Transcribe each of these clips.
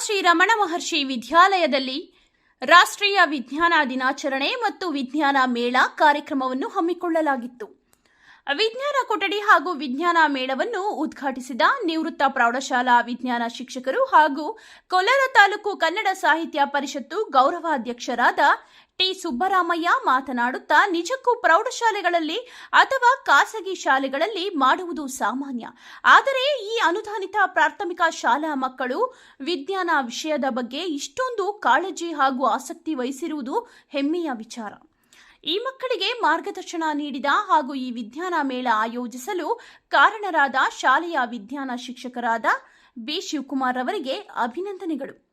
ಶ್ರೀ ರಮಣ ಮಹರ್ಷಿ ವಿದ್ಯಾಲಯದಲ್ಲಿ ರಾಷ್ಟ್ರೀಯ ವಿಜ್ಞಾನ ದಿನಾಚರಣೆ ಮತ್ತು ವಿಜ್ಞಾನ ಮೇಳ ಕಾರ್ಯಕ್ರಮವನ್ನು ಹಮ್ಮಿಕೊಳ್ಳಲಾಗಿತ್ತು. ವಿಜ್ಞಾನ ಕೊಠಡಿ ಹಾಗೂ ವಿಜ್ಞಾನ ಮೇಳವನ್ನು ಉದ್ಘಾಟಿಸಿದ ನಿವೃತ್ತ ಪ್ರೌಢಶಾಲಾ ವಿಜ್ಞಾನ ಶಿಕ್ಷಕರು ಹಾಗೂ ಕೋಲಾರ ತಾಲೂಕು ಕನ್ನಡ ಸಾಹಿತ್ಯ ಪರಿಷತ್ತು ಗೌರವಾಧ್ಯಕ್ಷರಾದ ಟಿ ಸುಬ್ಬರಾಮಯ್ಯ ಮಾತನಾಡುತ್ತಾ, ನಿಜಕ್ಕೂ ಪ್ರೌಢಶಾಲೆಗಳಲ್ಲಿ ಅಥವಾ ಖಾಸಗಿ ಶಾಲೆಗಳಲ್ಲಿ ಮಾಡುವುದು ಸಾಮಾನ್ಯ. ಆದರೆ ಈ ಅನುದಾನಿತ ಪ್ರಾಥಮಿಕ ಶಾಲಾ ಮಕ್ಕಳು ವಿಜ್ಞಾನ ವಿಷಯದ ಬಗ್ಗೆ ಇಷ್ಟೊಂದು ಕಾಳಜಿ ಹಾಗೂ ಆಸಕ್ತಿ ವಹಿಸಿರುವುದು ಹೆಮ್ಮೆಯ ವಿಚಾರ. ಈ ಮಕ್ಕಳಿಗೆ ಮಾರ್ಗದರ್ಶನ ನೀಡಿದ ಹಾಗೂ ಈ ವಿಜ್ಞಾನ ಮೇಳ ಆಯೋಜಿಸಲು ಕಾರಣರಾದ ಶಾಲೆಯ ವಿಜ್ಞಾನ ಶಿಕ್ಷಕರಾದ ಬಿ. ಶಿವಕುಮಾರ್ ಅವರಿಗೆ ಅಭಿನಂದನೆಗಳು.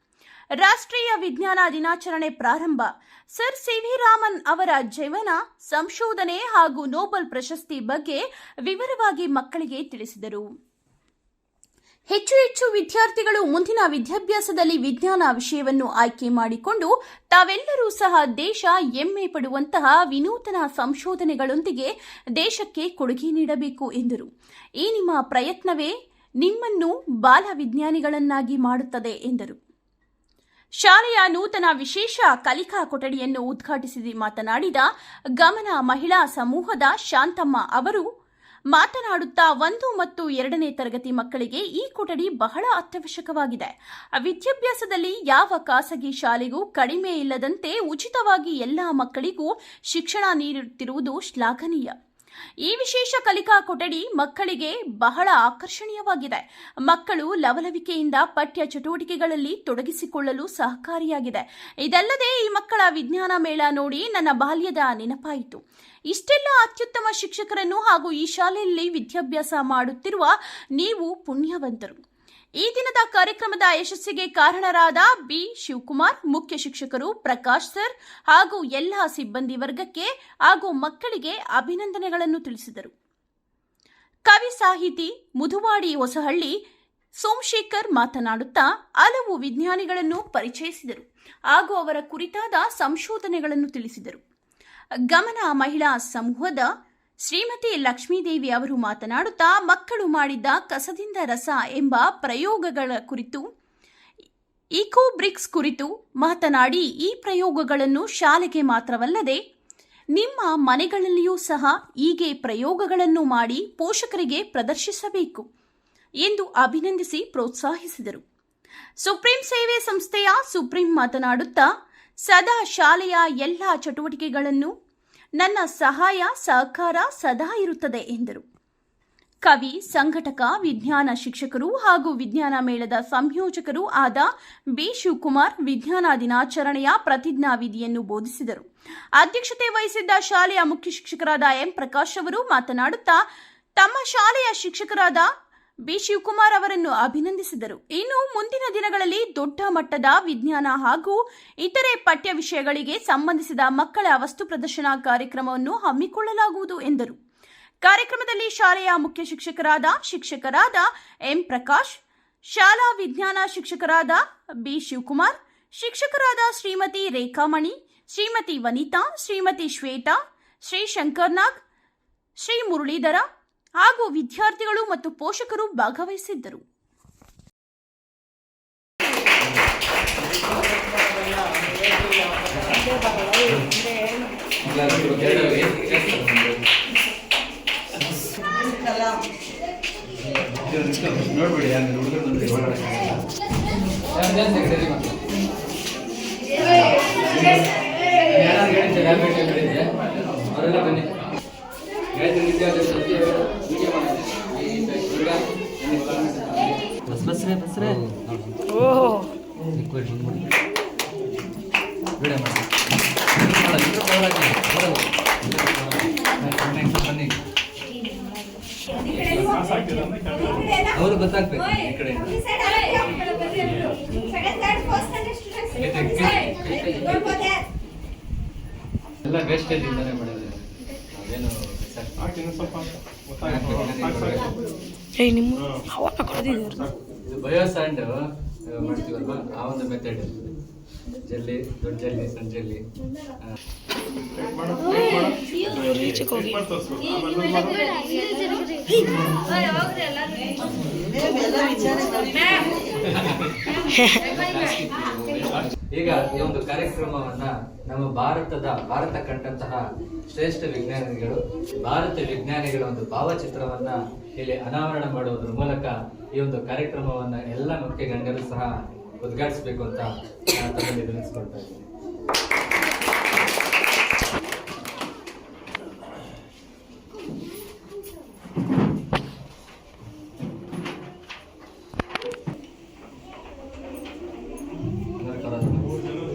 ರಾಷ್ಟ್ರೀಯ ವಿಜ್ಞಾನ ದಿನಾಚರಣೆ ಪ್ರಾರಂಭ. ಸರ್ ಸಿ ವಿ ರಾಮನ್ ಅವರ ಜೀವನ, ಸಂಶೋಧನೆ ಹಾಗೂ ನೋಬಲ್ ಪ್ರಶಸ್ತಿ ಬಗ್ಗೆ ವಿವರವಾಗಿ ಮಕ್ಕಳಿಗೆ ತಿಳಿಸಿದರು. ಹೆಚ್ಚು ಹೆಚ್ಚು ವಿದ್ಯಾರ್ಥಿಗಳು ಮುಂದಿನ ವಿದ್ಯಾಭ್ಯಾಸದಲ್ಲಿ ವಿಜ್ಞಾನ ವಿಷಯವನ್ನು ಆಯ್ಕೆ ಮಾಡಿಕೊಂಡು ತಾವೆಲ್ಲರೂ ಸಹ ದೇಶ ಹೆಮ್ಮೆ ಪಡುವಂತಹ ವಿನೂತನ ಸಂಶೋಧನೆಗಳೊಂದಿಗೆ ದೇಶಕ್ಕೆ ಕೊಡುಗೆ ನೀಡಬೇಕು ಎಂದರು. ಈ ನಿಮ್ಮ ಪ್ರಯತ್ನವೇ ನಿಮ್ಮನ್ನು ಬಾಲ ವಿಜ್ಞಾನಿಗಳನ್ನಾಗಿ ಮಾಡುತ್ತದೆ ಎಂದರು. ಶಾಲೆಯ ನೂತನ ವಿಶೇಷ ಕಲಿಕಾ ಕೊಠಡಿಯನ್ನು ಉದ್ಘಾಟಿಸಿ ಮಾತನಾಡಿದ ಗಮನ ಮಹಿಳಾ ಸಮೂಹದ ಶಾಂತಮ್ಮ ಅವರು, ಮಾತನಾಡುತ್ತಾ ಒಂದು ಮತ್ತು ಎರಡನೇ ತರಗತಿ ಮಕ್ಕಳಿಗೆ ಈ ಕೊಠಡಿ ಬಹಳ ಅತ್ಯವಶ್ಯಕವಾಗಿದೆ. ವಿದ್ಯಾಭ್ಯಾಸದಲ್ಲಿ ಯಾವ ಖಾಸಗಿ ಶಾಲೆಗೂ ಕಡಿಮೆ ಇಲ್ಲದಂತೆ ಉಚಿತವಾಗಿ ಎಲ್ಲ ಮಕ್ಕಳಿಗೂ ಶಿಕ್ಷಣ ನೀಡುತ್ತಿರುವುದು ಶ್ಲಾಘನೀಯ. ಈ ವಿಶೇಷ ಕಲಿಕಾ ಕೊಠಡಿ ಮಕ್ಕಳಿಗೆ ಬಹಳ ಆಕರ್ಷಣೀಯವಾಗಿದೆ. ಮಕ್ಕಳು ಲವಲವಿಕೆಯಿಂದ ಪಠ್ಯ ಚಟುವಟಿಕೆಗಳಲ್ಲಿ ತೊಡಗಿಸಿಕೊಳ್ಳಲು ಸಹಕಾರಿಯಾಗಿದೆ. ಇದಲ್ಲದೆ ಈ ಮಕ್ಕಳ ವಿಜ್ಞಾನ ಮೇಳ ನೋಡಿ ನನ್ನ ಬಾಲ್ಯದ ನೆನಪಾಯಿತು. ಇಷ್ಟೆಲ್ಲ ಅತ್ಯುತ್ತಮ ಶಿಕ್ಷಕರನ್ನು ಹಾಗೂ ಈ ಶಾಲೆಯಲ್ಲಿ ವಿದ್ಯಾಭ್ಯಾಸ ಮಾಡುತ್ತಿರುವ ನೀವು ಪುಣ್ಯವಂತರು. ಈ ದಿನದ ಕಾರ್ಯಕ್ರಮದ ಯಶಸ್ಸಿಗೆ ಕಾರಣರಾದ ಬಿ. ಶಿವಕುಮಾರ್, ಮುಖ್ಯ ಶಿಕ್ಷಕರು ಪ್ರಕಾಶ್ ಸರ್ ಹಾಗೂ ಎಲ್ಲ ಸಿಬ್ಬಂದಿ ವರ್ಗಕ್ಕೆ ಹಾಗೂ ಮಕ್ಕಳಿಗೆ ಅಭಿನಂದನೆಗಳನ್ನು ತಿಳಿಸಿದರು. ಕವಿ ಸಾಹಿತಿ ಮುದುವಾಡಿ ಹೊಸಹಳ್ಳಿ ಸೋಮಶೇಖರ್ ಮಾತನಾಡುತ್ತಾ ಹಲವು ವಿಜ್ಞಾನಿಗಳನ್ನು ಪರಿಚಯಿಸಿದರು ಹಾಗೂ ಅವರ ಕುರಿತಾದ ಸಂಶೋಧನೆಗಳನ್ನು ತಿಳಿಸಿದರು. ಗಮನ ಮಹಿಳಾ ಸಮೂಹದ ಶ್ರೀಮತಿ ಲಕ್ಷ್ಮೀದೇವಿ ಅವರು ಮಾತನಾಡುತ್ತಾ, ಮಕ್ಕಳು ಮಾಡಿದ್ದ ಕಸದಿಂದ ರಸ ಎಂಬ ಪ್ರಯೋಗಗಳ ಕುರಿತು ಇಕೋ ಬ್ರಿಕ್ಸ್ ಕುರಿತು ಮಾತನಾಡಿ, ಈ ಪ್ರಯೋಗಗಳನ್ನು ಶಾಲೆಗೆ ಮಾತ್ರವಲ್ಲದೆ, ನಿಮ್ಮ ಮನೆಗಳಲ್ಲಿಯೂ ಸಹ ಹೀಗೆ ಪ್ರಯೋಗಗಳನ್ನು ಮಾಡಿ ಪೋಷಕರಿಗೆ ಪ್ರದರ್ಶಿಸಬೇಕು ಎಂದು ಅಭಿನಂದಿಸಿ ಪ್ರೋತ್ಸಾಹಿಸಿದರು. ಸುಪ್ರೀಂ ಸೇವೆ ಸಂಸ್ಥೆಯ ಸುಪ್ರೀಂ ಮಾತನಾಡುತ್ತಾ, ಸದಾ ಶಾಲೆಯ ಎಲ್ಲ ಚಟುವಟಿಕೆಗಳನ್ನು ನನ್ನ ಸಹಾಯ, ಸಹಕಾರ ಸದಾ ಇರುತ್ತದೆ ಎಂದರು. ಕವಿ, ಸಂಘಟಕ, ವಿಜ್ಞಾನ ಶಿಕ್ಷಕರು ಹಾಗೂ ವಿಜ್ಞಾನ ಮೇಳದ ಸಂಯೋಜಕರು ಆದ ಬಿ. ಶಿವಕುಮಾರ್ ವಿಜ್ಞಾನ ದಿನಾಚರಣೆಯ ಪ್ರತಿಜ್ಞಾ ವಿಧಿಯನ್ನು ಬೋಧಿಸಿದರು. ಅಧ್ಯಕ್ಷತೆ ವಹಿಸಿದ್ದ ಶಾಲೆಯ ಮುಖ್ಯ ಶಿಕ್ಷಕರಾದ ಎಂ. ಪ್ರಕಾಶ್ ಅವರು ಮಾತನಾಡುತ್ತಾ, ತಮ್ಮ ಶಾಲೆಯ ಶಿಕ್ಷಕರಾದ ಬಿ ಶಿವಕುಮಾರ್ ಅವರನ್ನು ಅಭಿನಂದಿಸಿದರು. ಇನ್ನು ಮುಂದಿನ ದಿನಗಳಲ್ಲಿ ದೊಡ್ಡ ಮಟ್ಟದ ವಿಜ್ಞಾನ ಹಾಗೂ ಇತರೆ ಪಠ್ಯ ವಿಷಯಗಳಿಗೆ ಸಂಬಂಧಿಸಿದ ಮಕ್ಕಳ ವಸ್ತು ಪ್ರದರ್ಶನ ಕಾರ್ಯಕ್ರಮವನ್ನು ಹಮ್ಮಿಕೊಳ್ಳಲಾಗುವುದು ಎಂದರು. ಕಾರ್ಯಕ್ರಮದಲ್ಲಿ ಶಾಲೆಯ ಮುಖ್ಯ ಶಿಕ್ಷಕರಾದ ಶಿಕ್ಷಕರಾದ ಎಂ ಪ್ರಕಾಶ್, ಶಾಲಾ ವಿಜ್ಞಾನ ಶಿಕ್ಷಕರಾದ ಬಿ ಶಿವಕುಮಾರ್, ಶಿಕ್ಷಕರಾದ ಶ್ರೀಮತಿ ರೇಖಾಮಣಿ, ಶ್ರೀಮತಿ ವನಿತಾ, ಶ್ರೀಮತಿ ಶ್ವೇತಾ ಶ್ರೀ ಶಂಕರ್ನಾಗ್ ಶ್ರೀ ಮುರಳೀಧರ ಹಾಗೂ ವಿದ್ಯಾರ್ಥಿಗಳು ಮತ್ತು ಪೋಷಕರು ಭಾಗವಹಿಸಿದ್ದರು ನೋಡ್ಬಿಡಿ ಅಂದ್ರೆ ವಿಡಿಯೋ ಮಾಡಿ. ಬನ್ನಿ ಅವರು ಗೊತ್ತಾಗ್ಬೇಕು ಈ ಕಡೆ. ಎಲ್ಲ ವೇಸ್ಟೇಜ್ ಇಂದಾನೆ ಮಾಡಿದ್ರೆ ಅದೇನು ಇದು ಬಯೋಸ್ಯಾಂಡ್ ಮಾಡ್ತೀವಲ್ವಾ? ಆ ಒಂದು ಮೆಥಡ್ ಜಲ್ಲಿ, ದೊಡ್ಡ ಜಲ್ಲಿ ಈಗ ಈ ಒಂದು ಕಾರ್ಯಕ್ರಮವನ್ನ ನಮ್ಮ ಭಾರತದ ಭಾರತ ಕಂಡಂತಹ ಶ್ರೇಷ್ಠ ವಿಜ್ಞಾನಿಗಳು, ಭಾರತ ವಿಜ್ಞಾನಿಗಳ ಒಂದು ಭಾವಚಿತ್ರವನ್ನ ಇಲ್ಲಿ ಅನಾವರಣ ಮಾಡುವುದರ ಮೂಲಕ ಈ ಒಂದು ಕಾರ್ಯಕ್ರಮವನ್ನ ಎಲ್ಲ ಮುಖ್ಯ ಗಣ್ಯರು ಸಹ ಉದ್ಘಾಟಿಸಬೇಕು ಅಂತ ನಾನು ಇದ್ದೀನಿ.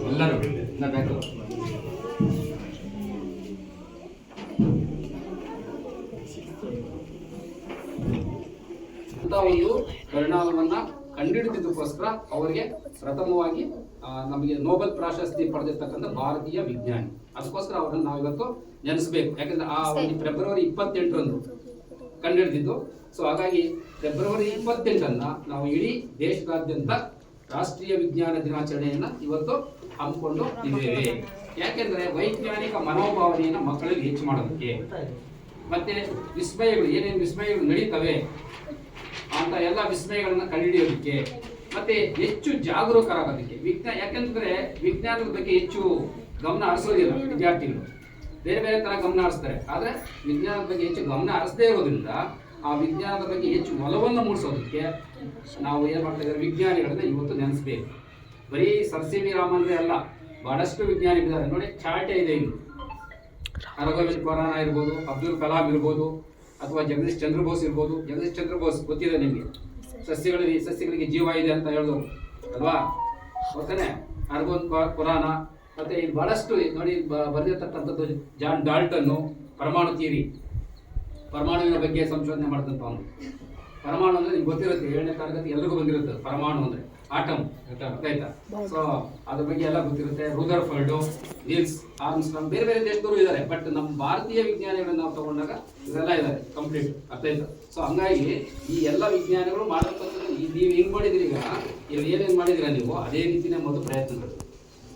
ಎಲ್ಲರೂ ಒಂದು ಪರಿಣಾಮವನ್ನ ಕಂಡುಹಿಡಿದಿದ್ದಕ್ಕೋಸ್ಕರ ಅವರಿಗೆ ಪ್ರಥಮವಾಗಿ ನಮಗೆ ನೋಬೆಲ್ ಪ್ರಾಶಸ್ತಿ ಪಡೆದಿರ್ತಕ್ಕಂಥ ಭಾರತೀಯ ವಿಜ್ಞಾನಿ. ಅದಕ್ಕೋಸ್ಕರ ಅವರನ್ನು ನಾವಿವತ್ತು ನೆನೆಸಬೇಕು ಯಾಕಂದ್ರೆ ಆ ಒಂದು ಫೆಬ್ರವರಿ ಇಪ್ಪತ್ತೆಂಟರಂದು ಕಂಡುಹಿಡಿದಿದ್ದು. ಸೊ ಹಾಗಾಗಿ ಫೆಬ್ರವರಿ ಇಪ್ಪತ್ತೆಂಟನ್ನ ನಾವು ಇಡೀ ದೇಶದಾದ್ಯಂತ ರಾಷ್ಟ್ರೀಯ ವಿಜ್ಞಾನ ದಿನಾಚರಣೆಯನ್ನ ಇವತ್ತು ಹಮ್ಮಿಕೊಂಡು ಇದ್ದೇವೆ. ಯಾಕೆಂದ್ರೆ ವೈಜ್ಞಾನಿಕ ಮನೋಭಾವನೆಯನ್ನು ಮಕ್ಕಳಿಗೆ ಹೆಚ್ಚು ಮಾಡೋದಕ್ಕೆ. ಮತ್ತೆ ವಿಸ್ಮಯಗಳು ಏನೇನು ವಿಸ್ಮಯಗಳು ನಡೀತವೆ? ಅಂತ ಎಲ್ಲ ವಿಸ್ಮಯಗಳನ್ನ ಕಂಡುಹಿಡಿಯೋದಕ್ಕೆ ಮತ್ತೆ ಹೆಚ್ಚು ಜಾಗರೂಕರಾಗೋದಕ್ಕೆ ವಿಜ್ಞಾನ ಯಾಕೆಂದ್ರೆ ವಿಜ್ಞಾನದ ಬಗ್ಗೆ ಹೆಚ್ಚು ಗಮನ ಹರಿಸೋದಿಲ್ಲ ವಿದ್ಯಾರ್ಥಿಗಳು. ಬೇರೆ ಬೇರೆ ತರ ಗಮನ ಹರಿಸ್ತಾರೆ. ಆದ್ರೆ ವಿಜ್ಞಾನದ ಬಗ್ಗೆ ಹೆಚ್ಚು ಗಮನ ಹರಿಸದೇ ಇರೋದ್ರಿಂದ ಆ ವಿಜ್ಞಾನದ ಬಗ್ಗೆ ಹೆಚ್ಚು ಒಲವನ್ನು ಮೂಡಿಸೋದಕ್ಕೆ ನಾವು ಏನು ಮಾಡ್ತಾ ಇದ್ದಾರೆ ವಿಜ್ಞಾನಿಗಳನ್ನ ಇವತ್ತು ನೆನೆಸ್ಬೇಕು. ಬರೀ ಸರ್ ಸಿ ವಿ ರಾಮನ್ರೇ ಅಲ್ಲ, ಬಹಳಷ್ಟು ವಿಜ್ಞಾನಿಗಳಿದ್ದಾರೆ ನೋಡಿ ಚಾಟೆ ಇದೆ ಇನ್ನು ಅರಗೋವಿಂದ್ ಖುರಾನ ಇರ್ಬೋದು, ಅಬ್ದುಲ್ ಕಲಾಂ ಇರ್ಬೋದು ಅಥವಾ ಜಗದೀಶ್ ಚಂದ್ರ ಬೋಸ್ ಇರ್ಬೋದು. ಜಗದೀಶ್ ಚಂದ್ರ ಬೋಸ್ ಗೊತ್ತಿದೆ ನಿಮಗೆ? ಸಸ್ಯಗಳಿಗೆ ಸಸ್ಯಗಳಿಗೆ ಜೀವ ಇದೆ ಅಂತ ಹೇಳೋದು ಅಲ್ವಾ? ಓಕೆನೆ ಅರ್ಗೋನ್ ಪುರಾಣ, ಮತ್ತೆ ಇಲ್ಲಿ ಬಹಳಷ್ಟು ನೋಡಿ ಬರೆದಿರ್ತಕ್ಕಂಥದ್ದು ಜಾನ್ ಡಾಲ್ಟನ್ನು ಪರಮಾಣು ತೀರಿ ಪರಮಾಣುವಿನ ಬಗ್ಗೆ ಸಂಶೋಧನೆ ಮಾಡಿದಂಥವನು ಪರಮಾಣು ಅಂದ್ರೆ ನಿಮ್ಗೆ ಗೊತ್ತಿರುತ್ತೆ, ಏಳನೇ ತರಗತಿ ಎಲ್ರಿಗೂ ಬಂದಿರುತ್ತೆ, ಪರಮಾಣು ಅಂದ್ರೆ. ಆಟಮ್ ಆಯ್ತಾ? ಸೊ ಅದ್ರ ಬಗ್ಗೆ ಎಲ್ಲ ಗೊತ್ತಿರುತ್ತೆ. ರೂದರ್ ಫರ್ಡು ನೀಲ್ಸ್ ನಮ್ಮ ಬೇರೆ ಬೇರೆ ದೇಶದವರು ಇದ್ದಾರೆ. ಬಟ್ ನಮ್ಮ ಭಾರತೀಯ ವಿಜ್ಞಾನಿಗಳನ್ನ ನಾವು ತಗೊಂಡಾಗ ಇದೆಲ್ಲ ಇದ್ದಾರೆ ಕಂಪ್ಲೀಟ್ ಅರ್ಥ ಆಯ್ತಾ? ಸೊ ಹಂಗಾಗಿ ಈ ಎಲ್ಲ ವಿಜ್ಞಾನಿಗಳು ಮಾಡತಕ್ಕಂಥದ್ದು ಈ- ನೀವು ಹೆಂಗ್ ಮಾಡಿದಿರಿ ಈಗ? ಇಲ್ಲಿ ಏನೇನ್ ಮಾಡಿದಿರ ನೀವು? ಅದೇ ರೀತಿನೇ ಮೊದಲು ಪ್ರಯತ್ನ